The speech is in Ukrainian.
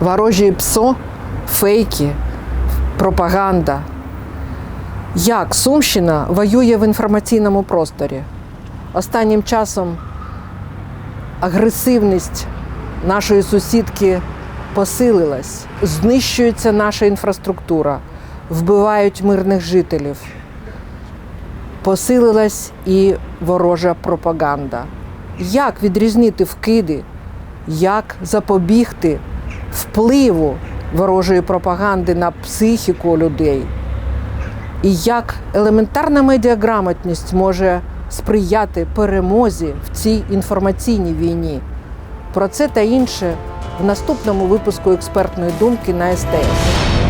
ворожі ПСО, фейки, пропаганда. Як Сумщина воює в інформаційному просторі? Останнім часом агресивність нашої сусідки посилилась, знищується наша інфраструктура, вбивають мирних жителів. Посилилась і ворожа пропаганда. Як відрізнити вкиди, як запобігти впливу ворожої пропаганди на психіку людей? І як елементарна медіаграмотність може сприяти перемозі в цій інформаційній війні? Про це та інше в наступному випуску експертної думки на СТС.